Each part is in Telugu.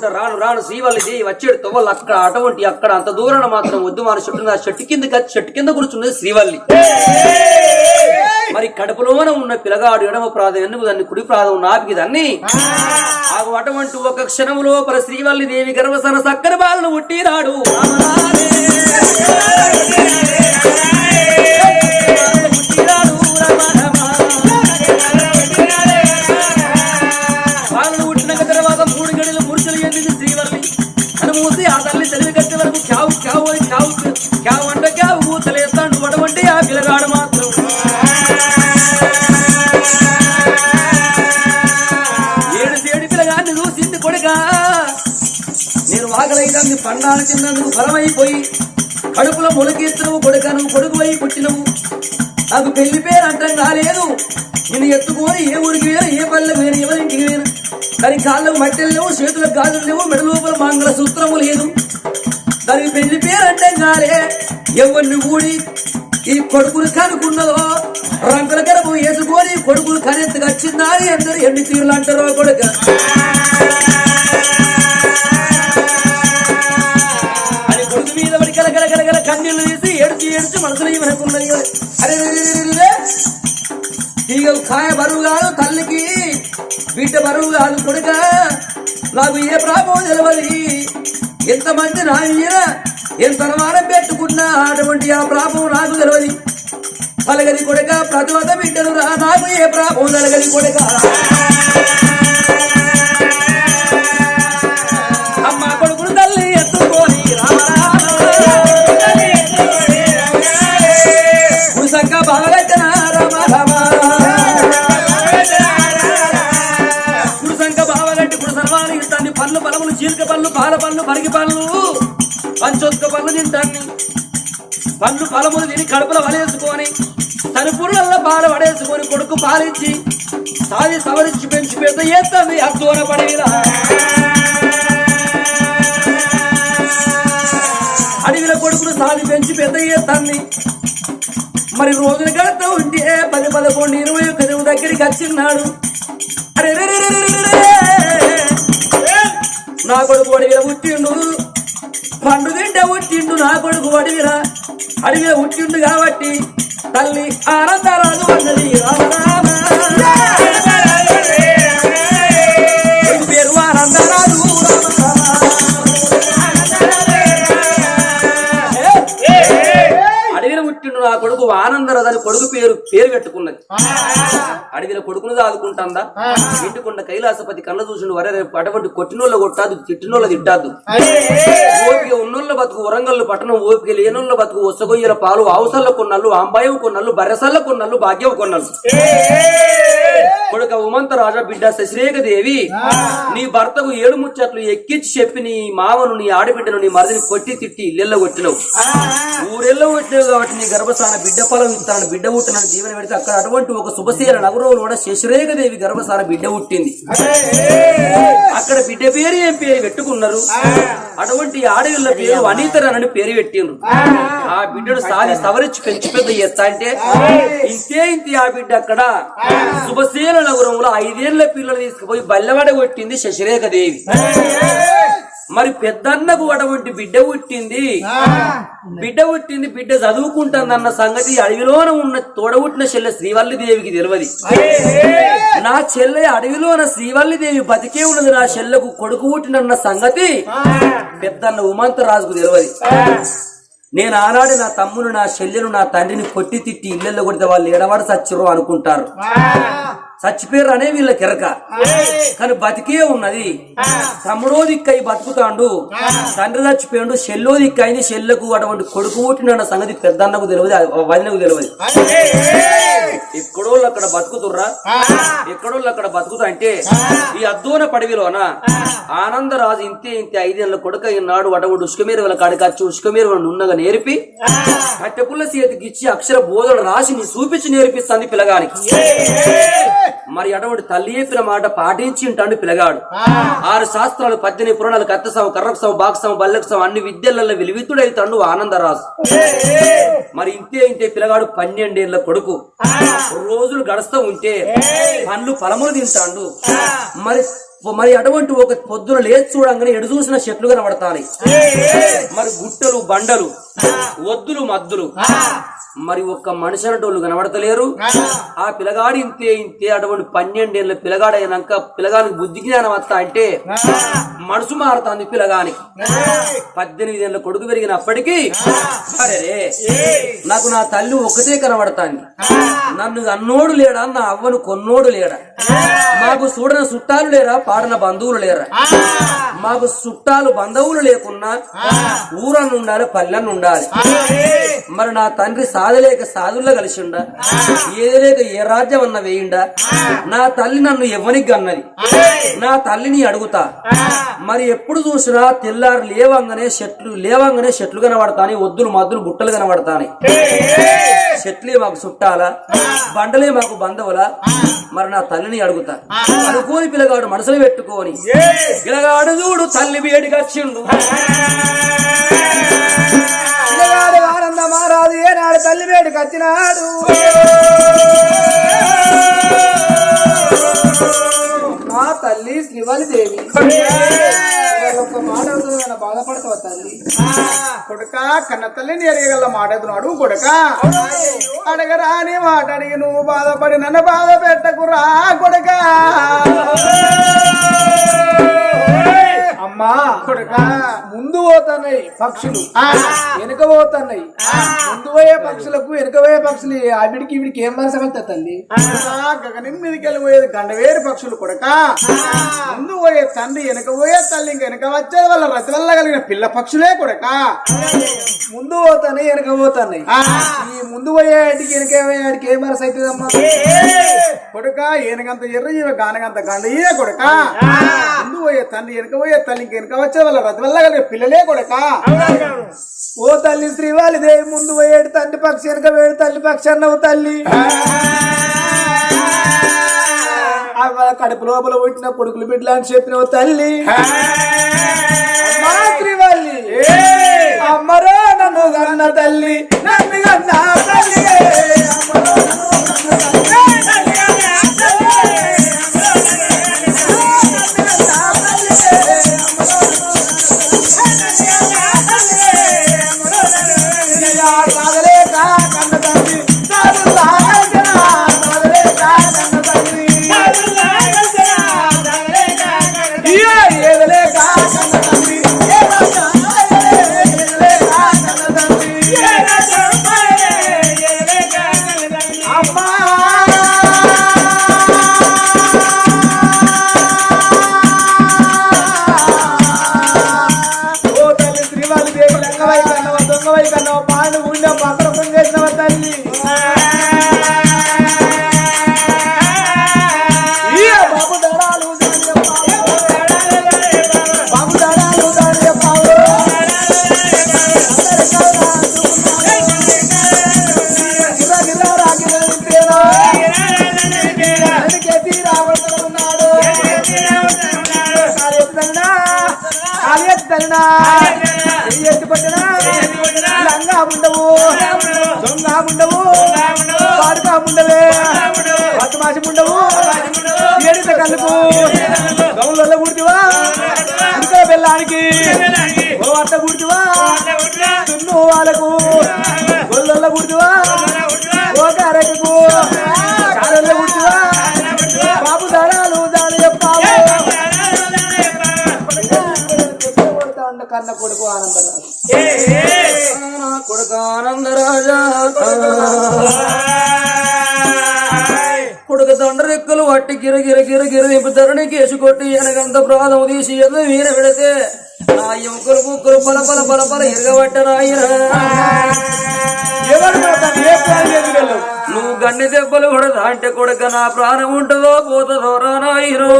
అనుకుంటా రాను రాను రాను శ్రీవల్లిది వచ్చాడు తొవ్వలు అక్కడ అటువంటి అక్కడ అంత దూరాన మాత్రం వద్దు మన చెట్టు చెట్టు కింద చెట్టు కింద కూర్చున్నది శ్రీవల్లి మరి కడుపులోన ఉన్న పిల్లగాడు ఎడమ ప్రాధం ఎందుకు దాన్ని కుడి ప్రాధం నాపికి దాన్ని. ఆగు అటువంటి ఒక క్షణములో లోపల శ్రీవల్లి దేవి గర్భసన సక్కర బాలను ఉట్టిరాడు పండాల కింద నువ్వు బలమైపోయి కడుపులో మొలకెత్తునవు కొడుక నువ్వు కొడుకు పుట్టినవు. నాకు పెళ్ళి పేరు అంటం కాలేదు. నిన్ను ఎత్తుకొని ఏ ఊరికి వేరు ఏ పల్లె వేరు ఎవరింటికి వేరు? దాని కాళ్ళకు మట్టెలు లేవు చేతులకు గాజులు లేవు మెడ లోపల మంగళ సూత్రము లేదు. దానికి పెళ్ళి పేరు అంటం కాలే. ఎవరిని ఊడి ఈ కొడుకులు కనుకున్నదో రంగుల కరపు వేసుకొని కొడుకులు కనెత్తుకు వచ్చిందా? అని అందరు ఎన్ని తీరులు అంటారో కొడుకు? మనసులో మనకున్నది అరే రే, ఇక కాయ బరువు కాదు తల్లికి బిడ్డ బరువు కాదు కొడుక. నాకు ఏ ప్రాభం తెలియదు ఎంతమంది నాయన ఎంత అనుమానం పెట్టుకున్నా అటువంటి ఆ ప్రాభం నాకు తెలియదు పలగది కొడుక ప్రతివత బిడ్డను రా నాకు ఏ ప్రాభం తలగది కొడుక. పళ్ళు పాల పళ్ళు మరిగి పళ్ళు. పంచొక్క పళ్ళు తింటాన్ని. పండ్లు పలములు తిని కడుపులో వలేసుకొని తనుపురులలో పాల పడేసుకొని కొడుకు పాలించి సాది సవరించి పెంచి పెద్ద ఎత్తుంది అద్దూర పడివిలా అడవిల కొడుకును సాది పెంచి పెద్ద ఎత్తాన్ని మరి రోజులు గడుతూ ఉంటే పది పదకొండు ఇరవై ఒక్క దగ్గరికి వచ్చిన్నాడు. అరే రే రే రే. నా కొడుకు అడిగిన పుట్టిండు. పండు తింటే పుట్టిండు నా కొడుకు అడిగిన అడవిలో పుట్టిండు కాబట్టి తల్లి ఆనందరాజు అన్నది రామరామ పుట్టిండు నా కొడుకు ఆనందరాజు అని కొడుకు పేరు పేరు పెట్టుకున్నది. అడవిలో కొడుకును దాదుకుంటాందా? ఇంటికొండ కైలాసపతి కళ్ళ చూసిండు వరే రేపు అటువంటి కొట్టినోళ్ళ కొట్టాదు తిట్టినోళ్ళ తిట్టాదు ఓపిక ఉన్నోళ్ళ బతుకు వరంగల్ పట్టణం ఓపిక లేనోళ్ళ బతుకు ఒసగొయ్యల పాలు అవసల్ల కొన్నళ్ళు అంబాయం కొన్నళ్ళు బరెసల్ల కొన్నళ్ళు భాగ్యం కొన్నళ్ళు. కొడుక ఉమంత రాజా బిడ్డ శశిరేఖ దేవి నీ భర్తకు ఏడు ముచ్చట్లు ఎక్కించి చెప్పి నీ మామను నీ ఆడబిడ్డను నీ మరిదిని కొట్టి తిట్టి ఇల్లెల్ల కొట్టినవు ఊరెల్ల కొట్టినావు కాబట్టి నీ గర్భసాన బిడ్డ ఫలం ఇస్తాను బిడ్డ పుట్టినని జీవన పెడితే అక్కడ అటువంటి ఒక శుభశీల నగరంలో కూడా శశిరేఖ దేవి గర్భసార బిడ్డ పుట్టింది. అక్కడ బిడ్డ పేరు ఏం పేరు పెట్టుకున్నారు? అటువంటి ఆడవిళ్ళ పేరు అనితరనని పేరు పెట్టిండ్రు. ఆ బిడ్డను సాది సవరించి పెంచి పెద్ద ఎత్తా అంటే ఇంతే ఇంతే ఆ బిడ్డ అక్కడ శుభశీల నగరంలో ఐదేళ్ళ పిల్లలు తీసుకుపోయి బల్లెవాడ కొట్టింది శశిరేఖ దేవి మరి పెద్దన్నకు అటువంటి బిడ్డ పుట్టింది. బిడ్డ పుట్టింది బిడ్డ చదువుకుంటుందన్న సంగతి అడవిలోన ఉన్న తోడబుట్టిన చెల్లె శ్రీవల్లి దేవికి తెలియదు నా చెల్లె అడవిలోన శ్రీవల్లి దేవి బతికే ఉన్నది నా చెల్లెకు కొడుకు పుట్టినన్న సంగతి పెద్దన్న ఉమంత రాజుకు తెలియదు నేను ఆనాడు నా తమ్మును నా చెల్లెను నా తండ్రిని కొట్టి తిట్టి ఇళ్ళల్లో కొడితే వాళ్ళు ఎడవాడు సచ్చిరో అనుకుంటారు. చచ్చిపోయారు అనే వీళ్ళ కెరక కానీ బతికే ఉన్నది. తమ్ముడో దిక్కై బతుకుతాండు. తండ్రి చచ్చిపోయాడు. చెల్లో దిక్కైంది. చెల్లకు అటువంటి కొడుకు పుట్టిన సంగతి పెద్దన్నకు తెలియదు. వదినకు తెలియదు. ఎక్కడోళ్ళు అక్కడ బతుకుతుర్రా? ఎక్కడోళ్ళు అక్కడ బతుకుతా అంటే ఈ అద్దోన పడవిలోన? ఆనందరాజు ఇంతే ఇంతే ఐదేళ్ళ కొడుక ఈనాడు అటువంటి ఉష్కమీర వాళ్ళ కాడికి వచ్చి ఉష్కమీర నున్నగా నేర్పి కట్టెపుల్ల చేతికి ఇచ్చి అక్షర బోధన రాసి నీ చూపించి నేర్పిస్తుంది పిల్లగానికి. మరి అటువంటి తల్లి చెప్పిన మాట పాటించి ఉంటాడు పిల్లగాడు ఆరు శాస్త్రాలు పద్దెనిమిది పురాణాలు కత్తసం కర్రకసం బాక్సం బల్లెకసం అన్ని విద్యలలో విలువిత్తుడైతాడు ఆనందరాజు. మరి ఇంతే ఇంతే పిల్లగాడు పన్నెండేళ్ళ కొడుకు. రోజులు గడుస్తూ ఉంటే పండ్లు ఫలములు తింటాడు. మరి మరి అటువంటి ఒక పొద్దున లేచి చూడంగానే ఎడు చూసిన చెట్లు కనబడతాయి మరి గుట్టలు బండలు వద్దులు మద్దులు. మరి ఒక్క మనిషి అనేటోళ్ళు కనబడతలేరు. ఆ. పిల్లగాడు ఇంతే ఇంతే అటువంటి పన్నెండేళ్ళ పిల్లగాడు అయినాక పిల్లగానికి బుద్ధి జ్ఞానం వస్తా అంటే మనసు మారుతాంది పిల్లగానికి పద్దెనిమిది ఏళ్ళ కొడుకు పెరిగినప్పటికీ అరే నాకు నా తల్లి ఒక్కతే కనబడతాంది. నన్ను అన్నోడు లేడా నా అవ్వను కొన్నోడు లేడా? మాకు చూడని చుట్టాలు లేరా పాడిన బంధువులు లేరా? మాకు చుట్టాలు బంధువులు లేకున్నా ఊరన్ను ఉండాలి పల్లెన్ను ఉండాలి. మరి నా తండ్రి సాధలేక సాధుల్లో కలిసి ఉండా ఏది లేక ఏ రాజ్యం అన్న వేయిండా. నా తల్లి నన్ను ఎవ్వనికి అన్నది. నా తల్లిని అడుగుతా. మరి ఎప్పుడు చూసినా తెల్లారు లేవంగానే చెట్లు లేవంగానే చెట్లు కనబడతాని వద్దులు మద్దులు గుట్టలు కనబడతాని. చెట్లే మాకు చుట్టాలా? బండలే మాకు బంధువులా? మరి నా తల్లిని అడుగుతా. అనుకోని పిల్లగాడు మనసులో పెట్టుకోని పిల్లగాడు చూడు తల్లి వేడిగా వచ్చిండు ఆనంద మారాదు ఏనాడు తల్లి వేడు వచ్చినాడు మా తల్లి శ్రీవలి దేవి ఒక్క మాట అవుతుంది తల్లి? కొడుక కన్న తల్లిని ఎరగల మాట అవుతున్నాడు కొడుక. అడగరాని మాట అడిగి నువ్వు బాధపడి నన్ను బాధ పెట్టకురా కొడుక. అమ్మా కొడుక. ముందు పోతున్నాయి పక్షులు. వెనుక పోతున్నాయి. ముందు పోయే పక్షులకు వెనుక పోయే పక్షులు ఆవిడికి వీడికి ఏం మనసు వెళ్తా తల్లి? గగనం మీదకి వెళ్ళిపోయేది గండవేరు పక్షులు కొడక. ముందు పోయే తండ్రి వెనుక పోయే తల్లి ఇంక వెనుక వచ్చేది వాళ్ళ రతి వల్ల కలిగిన పిల్ల పక్షులే కొడక. ముందు పోతాయి వెనుక పోతున్నాయి. ఈ ముందు పోయేటికి వెనుక పోయేటికి ఏం మనసు అవుతుందమ్మా కొడుక ఏనగంత ఎర్ర జీవ గానగంత గండ ఇదే కొడక. ముందు పోయే తండ్రి వెనుక పోయే తల్లి ఇంక వెనుక వచ్చే వాళ్ళ రతి వల్ల కలిగే పిల్లలే కొడక. ఓ తల్లి శ్రీవాలి దేవి ముందు పోయేడు తండ్రి పక్షి వెనుక వేడు తల్లి పక్షి అన్నవు తల్లి. కడుపు లోపల పుట్టిన కొడుకులు బిడ్డలు అని చెప్పినవు తల్లి. అమ్మరో నన్ను కన్న తల్లి నన్ను కన్న తల్లి కన్న కొడుకు ఆనందరాజు. కొడుకు ఆనందరాజా. కొడుకు దండరెక్కలు వట్టి గిర గిర గిర గిర ధరణి కేసు కొట్టి వెనకంత ప్రాణం తీసి ఎదు వీర పెడితే నా ఎముకలు ముక్కులు పల పల పల పల ఎరగబట్టరాయిరా నువ్వు గన్ని దెబ్బలు కొడదా అంటే కొడుక నా ప్రాణం ఉంటుందో పోతుందో రానాయిరో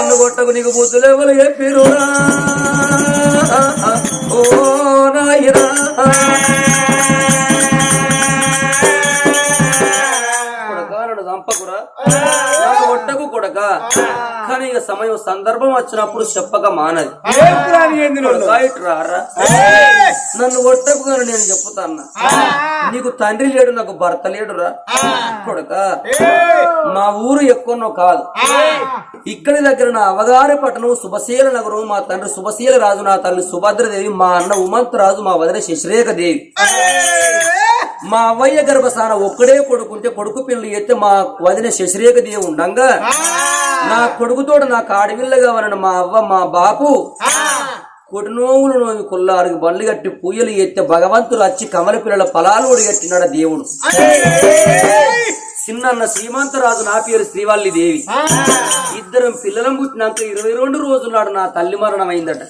నన్ను కొట్టకు నీకు బుద్ధులెవలు చెప్పిరురా ఓ నాయనా. చంపకురా. కానీ ఇక సమయం సందర్భం వచ్చినప్పుడు చెప్పక మానది. నన్ను కొట్టకుగాను నేను చెప్పుతాన్నా. నీకు తండ్రి లేడు నాకు భర్త లేడురా. కొడక. మా ఊరు ఎక్కువనో కాదు. ఇక్కడి దగ్గర నా అవగారి పట్టణం శుభశీల నగరం. మా తండ్రి శుభశీల రాజు నా తల్లి సుభద్రదేవి మా అన్న ఉమంత్ రాజు మా వదిన శశిరేఖ దేవి. మా అవ్వయ్య గర్భసాన ఒక్కడే కొడుకుంటే కొడుకు పిల్లలు ఎత్తే మా వదిన శశిరేఖ దేవి ఉండంగా. నా కొడుకుతోడు నాకు ఆడవిల్లగా వలన మా అవ్వ మా బాపు కొడునోవులు నోవి కొల్లారికి బండ్లు కట్టి పూయలు ఎత్తే భగవంతుడు వచ్చి కమల పిల్లల ఫలాలు ఒడిగట్టినాడు దేవుడు. చిన్నన్న శ్రీమంతరాజు నా పేరు శ్రీవల్లి దేవి. ఇద్దరం పిల్లలం పుట్టినాక ఇరవై రెండు రోజుల నాడు నా తల్లి మరణం అయిందట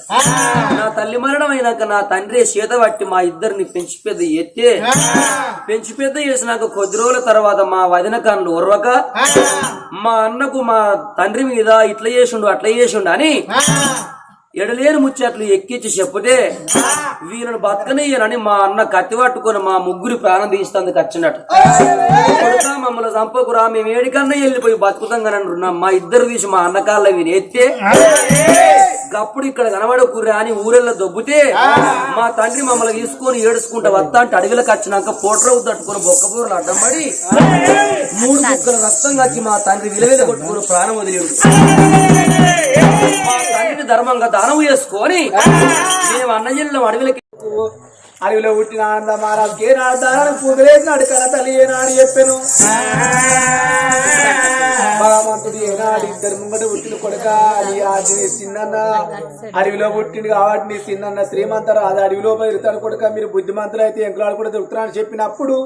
నా తల్లి మరణం అయినాక నా తండ్రి చేత పట్టి మా ఇద్దరిని పెంచి పెద్ద ఎత్తే పెంచి పెద్ద చేసినాక కొద్ది రోజుల తర్వాత మా వదిన కన్ను ఉర్వక మా అన్నకు మా తండ్రి మీద ఇట్లా చేసిండు అట్లా చేసిండు అని ఎడలేని ముచ్చట్లు ఎక్కించి చెప్పుతే వీళ్ళని బతకనీయనని మా అన్న కత్తి పట్టుకొని మా ముగ్గురు ప్రాణం తీస్తుంది కచ్చినట్టు. మమ్మల్ని చంపకురా మేము ఏడికన్నా వెళ్ళిపోయి బతుకుతాం కానీ అంటున్నాం మా ఇద్దరు తీసి మా అన్న కాళ్ళ వీని ఎత్తే గప్పుడు ఇక్కడ కనబడకురా అని ఊరెళ్ళ దొబ్బితే మా తండ్రి మమ్మల్ని తీసుకొని ఏడుచుకుంటా వస్తా అంటే అడవిలోకి వచ్చినాక పోట్రవు తట్టుకొని బొక్కబూరలు అడ్డం పడి మూడు ముక్కల రక్తం కచ్చి మా తండ్రి విలువెల కొట్టుకుని ప్రాణం వదిలేడు. ధర్మంగా దానం చేసుకొని మేము అన్నయ్యలో అడవిలకి అడవిలో పుట్టిన ఆనంద మహారాజుకి ఏనాడు నాడు పూజలేసినాడు కన తల్లి ఏనాడు చెప్పాను. భగవంతుడు ఏనాడు ఇద్దరు ముంగట పుట్టిన కొడుక అది అది చిన్న అడవిలో పుట్టింది కాబట్టి నీ చిన్న శ్రీమంతరు అది అడవిలో పెరుగుతాడు కొడుక మీరు బుద్ధిమంతులు అయితే ఎంకులాడు కూడా దొరుకుతారని చెప్పినప్పుడు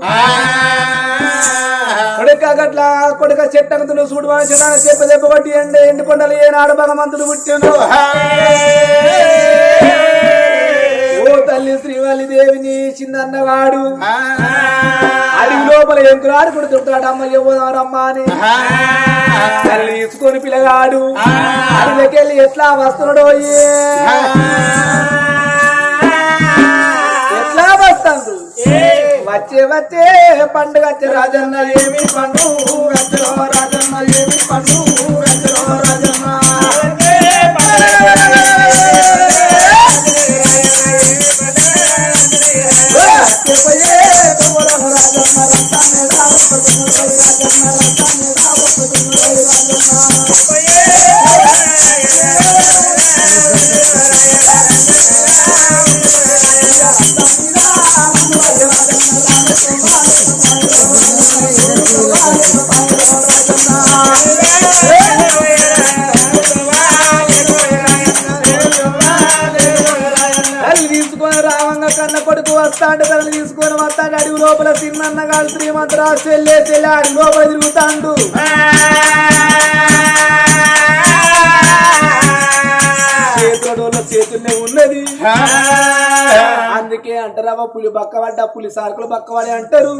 కొడుక గట్ల కొడుక చెట్టంతులు చూడు చెట్టు చెప్ప దెబ్బ కొట్టి ఎండ ఎండు కొండలు ఏనాడు భగవంతుడు పుట్టిండు. తల్లి శ్రీవల్లి దేవిని చిన్నన్నవాడు అడవి లోపల ఎంకులాడు కూడా దొరుకుతాడు అమ్మ ఇవ్వదారమ్మ అని. తల్లి తీసుకొని పిల్లగాడు అడవిలోకెళ్ళి ఎట్లా వస్తున్నాడో. ఎట్లా వస్తాడు? వచ్చే వచ్చే పండుగ వచ్చే రాజన్న ఏమి పండు రాజన్న ఏమి పండు. తీసుకొని రావంగా కన్న కొడుకు వస్తాడు తల్లి తీసుకొని వస్తాడు అడవి లోపల తిన్నన్న కాదు శ్రీమంతరాజు చెల్లే చెల్లె అడవి లోపల తిరుగుతాడు. అందుకే అంటారా పులి బక్కబడ్డ పులి సార్కులు బక్కబడి అంటారు.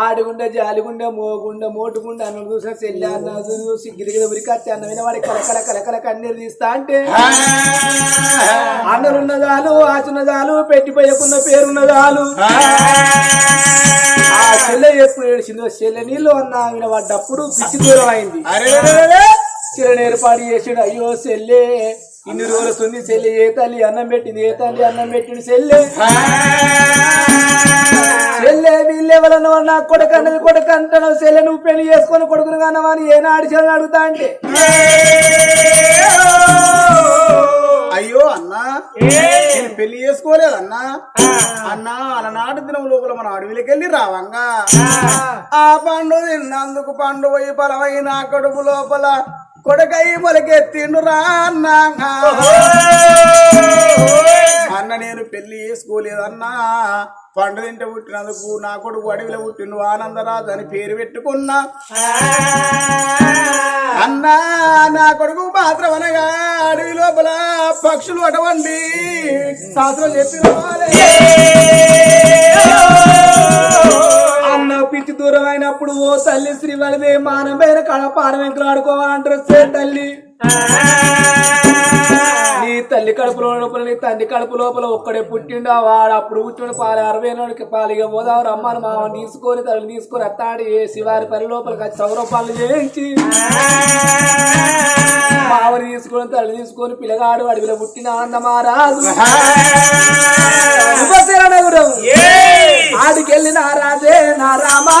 ఆడిగుండే జాలిగుండే మోగుండే మోటుగుండే అన్న చూసిన చెల్లి అన్న చూసి గిరిగిరి ఉరికత్తి అన్న వినవాడి కలకల కలకల కన్నీరు తీస్తా అంటే అన్నలున్న చాలు ఆచున్న చాలు పెట్టిపోయకున్న పేరున్న చాలు ఆ! చెల్లె ఎప్పుడు ఏడిచిందో చెల్లె నీళ్ళు అన్న వినబడ్డప్పుడు పిచ్చి దూరం అయింది. చిన్న ఏర్పాటు చేసాడు. అయ్యో చెల్లె ఇన్ని రోజులు వస్తుంది చెల్లె ఏ తల్లి అన్నం పెట్టింది ఏ తల్లి అన్నం పెట్టింది చెల్లె? చెల్లె నా కొడుకు అన్నది కొడుకు అంటాను చెల్లె నువ్వు పెళ్ళి చేసుకొని కొడుకును కన్నావా అని ఏనాడు చెల్లెని అడుగుతా అంటే? అయ్యో అన్నా నేను పెళ్ళి చేసుకోలేదు అన్నా. అన్నా అలనాటి దినం లోపల మన అడవిలోకి వెళ్ళి రావంగా. ఆ. పండు తిన్నందుకు పండు పోయి పలవై నా కడుపు లోపల కొడకై మొలకెత్తిండురా అన్నా. అన్న నేను పెళ్ళి చేసుకోలేదన్నా. పండు తింటే పుట్టినందుకు నా కొడుకు అడవిలో పుట్టిండు ఆనందరాజు అని పేరు పెట్టుకున్నా. అన్నా నా కొడుకు మాత్రం అనగా అడవి లోపల పక్షులు అటువంటి శాస్త్రం చెప్పిన అన్న పిచ్చి దూరం అయినప్పుడు ఓ తల్లి శ్రీవారిదే మానమైన కళ పాన వెంకలు ఆడుకోవాలంటారు సే తల్లి. నీ తల్లి కడుపు లోపల నీ తండ్రి కడుపు లోపల ఒక్కడే పుట్టిండు వాడు అప్పుడు పుట్టిన పాలు అరవై నాడుకి పాలిగా పోదావు రమ్మని మామ తీసుకొని తల్లి తీసుకొని అత్తాడి ఏ శివారి పని లోపలికి వచ్చి సౌరపాలు చేయించి. మామని తీసుకొని తల్లి తీసుకొని పిల్లగాడు అడవిలో పుట్టిన అన్నమారాజు. ఉపశరణగురం ఆడికెళ్ళి నా రాజే నా రామా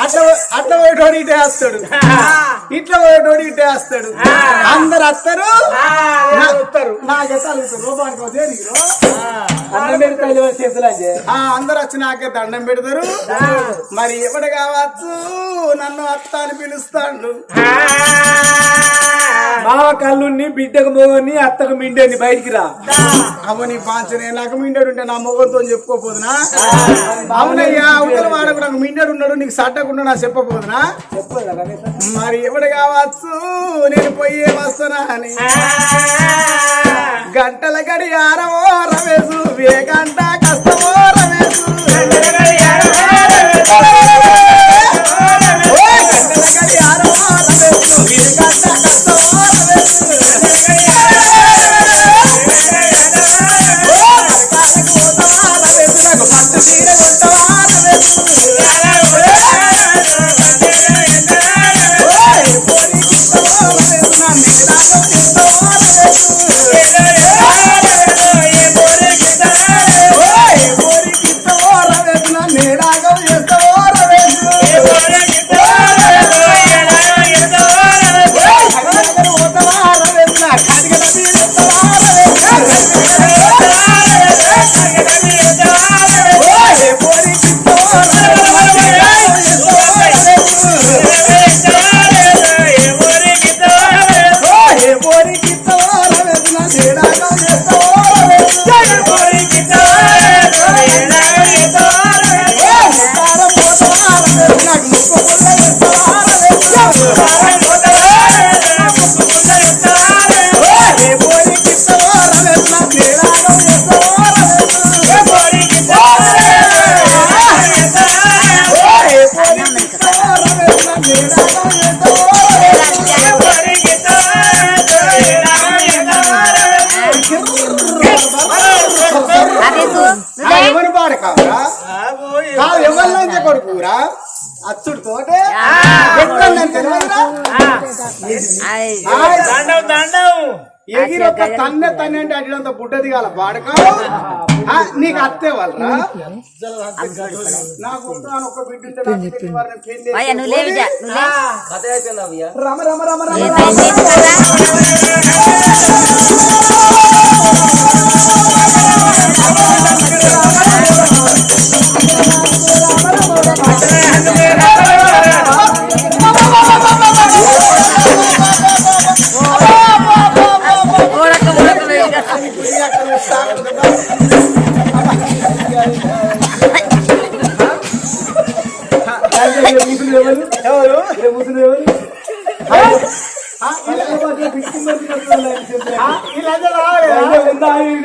అట్లా అట్లా పోయేటోడు ఇటే వస్తాడు. ఇట్లా పోయేటోడు ఇటే వస్తాడు. అందరు వస్తారు నాకే తలుగుతారు రూపానికి దేనికి ఆ. అందరు వచ్చి నాకే దండం పెడతారు. మరి ఎవడు కావచ్చు నన్ను అత్త అని పిలుస్తాడు. మావ కళ్ళుని బిడ్డకు మొగుని అత్తకు మిండేని బయటికి రా. అవని పాంచనే నాకు మిండడు ఉంటే నా మొగంతో చెప్పుకోపోదునా? అవునయ్యా అవతల వాడకు నాకు మిండడు ఉన్నాడు నీకు సట్టకుండా నా చెప్పపోదునా? మరి ఎవడు కావచ్చు? నేను పోయే వస్తున్నా అని గంటల గడియారమో రమేశు ఏ గంట తన్నే తన్నే అంటే అడిగినంత బుడ్డ దిగాల పాడక నీకు అత్తే వాళ్ళరా? నాకు ఒక్క బిడ్డ రమ రమ రమ రమ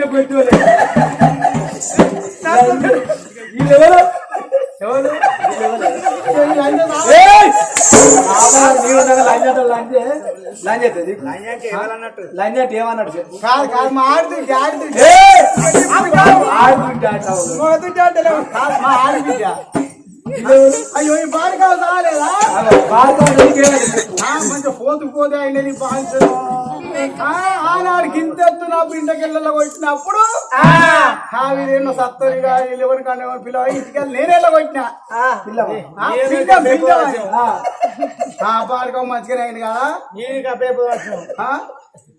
ఆయన పెట్టుకోలే వీళ్ళెవరు ఎవరు లంజాట ఏమన్నాడు కాదు కాదు మా! ఆడుతుంటే ఆడబిడ్డ వీళ్ళెవరు? అయ్యో ఈ బాలికలు రాలేదా. ఆ, మంచిగా పోతు పోతే అయినది ఆ, ఆనాడు గింతెత్తు నా బిండకెళ్ళలో వచ్చినప్పుడు వీరేమో సత్తరిగా ఎవరి కానీ పిల్లవ ఇంటికి నేనే కొట్టిన? పిల్లవ? పాడుకో మంచిగానే అయింది కదా? ఆ?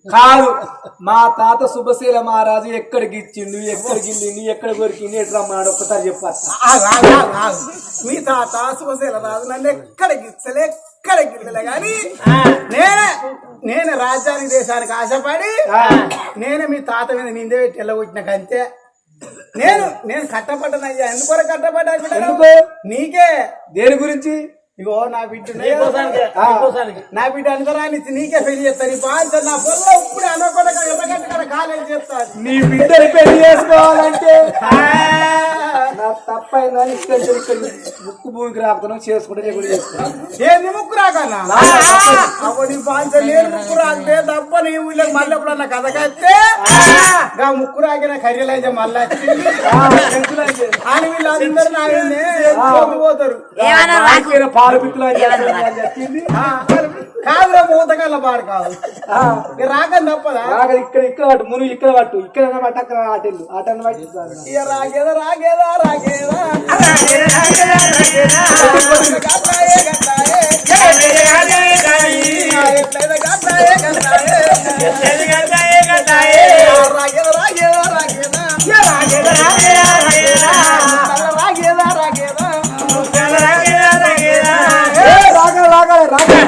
కాదు మా తాత శుభశీల మహారాజు ఎక్కడికి ఇచ్చిండు ఎక్కడికి వెళ్ళిండు ఎక్కడ కొరికింది ఎట్లా మాడు ఒక్కసారి ఆగు. మీ తాత శుభశీల రాజు నన్ను ఎక్కడికి ఇచ్చలే? ఎక్కడికి ఇచ్చలే కానీ నేనే నేను రాజ్యానికి దేశానికి ఆశపడి నేనే మీ తాత మీద నిందే పెట్టి వెళ్ళగొట్టిన కంతే నేను నేను కట్టపడ్డనయ్యా ఎందుకు కట్టపడ్డా ఎందుకు? నీకే. దేని గురించి? ఇగో నా బిడ్డ నా బిడ్డ అందరా నీకే పెళ్ళి చేస్తాను ఈ బాధ్యత నా పొల్ల ఇప్పుడు అనకుండా ఎర్రగట్ట కాడ కాలేజ్ చేస్తాను నీ బిడ్డని పెళ్ళి చేసుకోవాలంటే నా తప్పైందని ముక్కు భూమికి రాకుతున్నాం చేసుకుంటే నేను కూడా చేసుకున్నాను ఏంది ముక్కు రాకన్నా ముక్కు తప్ప నీ ఊళ్ళకి మళ్ళీ ఎప్పుడన్నా కథ కట్టే గా ముక్కు రాకిన కర్రీలైతే మళ్ళీ అని వీళ్ళందరూ పోతారు? పాలు పిక్కులు అని చెప్పి అని చెప్పింది. కాదురా మూతకల్ల పాడు కాదు. రాకని తప్పదా? రాక ఇక్కడ ఇక్కడ పట్టు మును ఇక్కడ పట్టు ఇక్కడ పట్టు అక్కడ ఆటెళ్ళు ఆటను పట్టి. రాగేదా రాగేదా రాగేదా. గట్టాయే గట్టాయే ఎట్లయితే గట్టాయే గట్టాయే రాగేదా రాగేదా రాగేదా రాగేదా రాగేదా రాగలే రాగలే రాగలే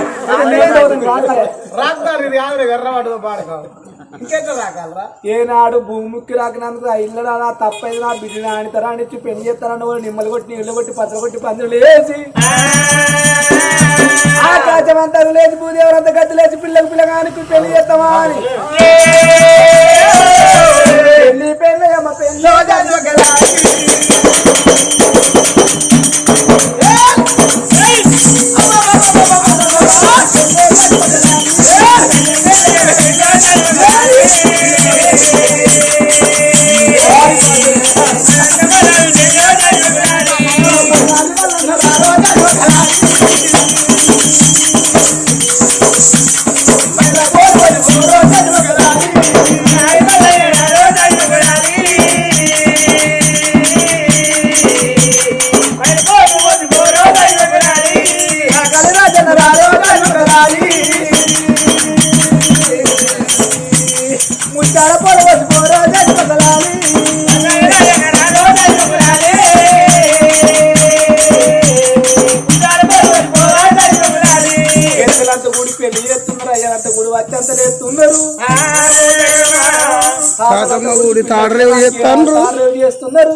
రాగలే రాకుతారు ఇది ఆవిడ ఎర్రవాడుతో పాడుకో ఇంకెట్లా రాకాలరా ఏనాడు భూమికి రాకినందుకు ఆ ఇల్లు నా తప్పైంది నా బిడ్డని ఆడతారా అని చెప్పి పెళ్ళి చేస్తారని వాళ్ళు నిమ్మలు కొట్టి నీళ్ళు కొట్టి పత్ర కొట్టి పందులు లేచి ఆకాశమంతా లేచి భూదేవరంతా గట్టి లేచి పిల్లకి పిల్లగానికి పెళ్ళి చేస్తామా అని పెళ్ళి పెళ్ళి అమ్మ పెళ్ళి గుడి తాడరేవు తాడరేవు చేస్తున్నారు.